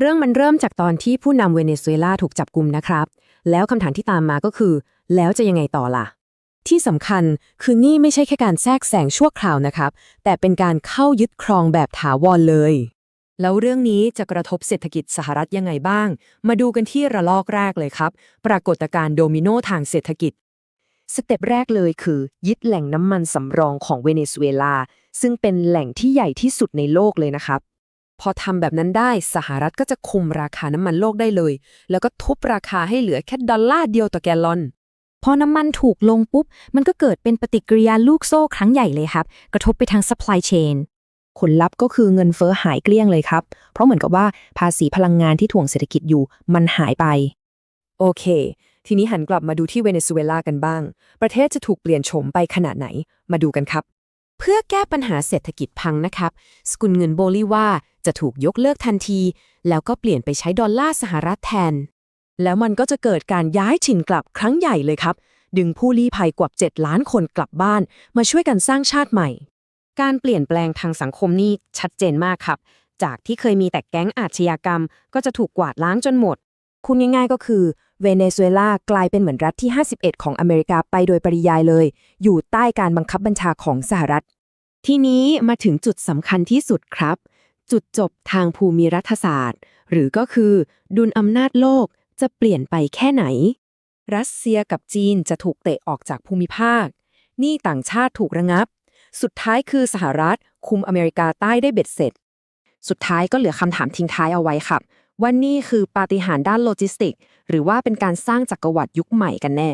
เรื่องมันเริ่มจากตอนที่ผู้นำเวเนซุเอลาถูกจับกลุ่มนะครับ แล้วคำถามที่ตามมาก็คือ แล้วจะยังไงต่อล่ะ ที่สำคัญคือนี่ไม่ใช่แค่การแทรกแซงชั่วคราวนะครับ แต่เป็นการเข้ายึดครองแบบถาวรเลย แล้วเรื่องนี้จะกระทบเศรษฐกิจสหรัฐยังไงบ้าง มาดูกันที่ระลอกแรกเลยครับ ปรากฏการณ์โดมิโนทางเศรษฐกิจสเต็ปแรกเลยคือ ยึดแหล่งน้ำมันสำรองของเวเนซุเอลา ซึ่งเป็นแหล่งที่ใหญ่ที่สุดในโลกเลยนะครับ พอทำแบบนั้นได้สหรัฐก็จะคุมราคาน้ำมันโลกได้เลย แล้วก็ทุบราคาให้เหลือแค่ดอลลาร์เดียวต่อแกลลอน พอน้ำมันถูกลงปุ๊บ มันก็เกิดเป็นปฏิกิริยาลูกโซ่ครั้งใหญ่เลยครับ กระทบไปทาง supply chain ผลลัพธ์ก็คือเงินเฟ้อหายเกลี้ยงเลยครับ เพราะเหมือนกับว่าภาษีพลังงานที่ถ่วงเศรษฐกิจอยู่มันหายไป โอเค ทีนี้หันกลับมาดูที่เวเนซุเอลากันบ้าง ประเทศจะถูกเปลี่ยนโฉมไปขนาดไหน มาดูกันครับ เพื่อแก้ปัญหาเศรษฐกิจพังนะครับ สกุลเงินโบลิวาจะถูกยกเลิกทันที แล้วก็เปลี่ยนไปใช้ดอลลาร์สหรัฐแทน แล้วมันก็จะเกิดการย้ายถิ่นกลับครั้งใหญ่เลยครับ ดึงผู้ลี้ภัยกว่า 7 ล้านคนกลับบ้าน มาช่วยกันสร้างชาติใหม่ การเปลี่ยนแปลงทางสังคมนี่ชัดเจนมากครับ จากที่เคยมีแต่แก๊งอาชญากรรม ก็จะถูกกวาดล้างจนหมด คุณง่ายๆก็คือเวเนซุเอลากลายเป็นเหมือนรัฐที่ 51 ของอเมริกาไปโดยปริยายเลย อยู่ใต้การบังคับบัญชาของสหรัฐ ทีนี้มาถึงจุดสำคัญที่สุดครับ จุดจบทางภูมิรัฐศาสตร์ หรือก็คือ ดุลอำนาจโลกจะเปลี่ยนไปแค่ไหน รัสเซียกับจีนจะถูกเตะออกจากภูมิภาคหนี้ต่างชาติถูกระงับ สุดท้ายคือสหรัฐคุมอเมริกาใต้ได้เบ็ดเสร็จ สุดท้ายก็เหลือคำถามทิ้งท้ายเอาไว้ครับ ว่านี่คือปาฏิหาริย์ด้านโลจิสติก หรือว่าเป็นการสร้างจักรวรรดิยุคใหม่กันแน่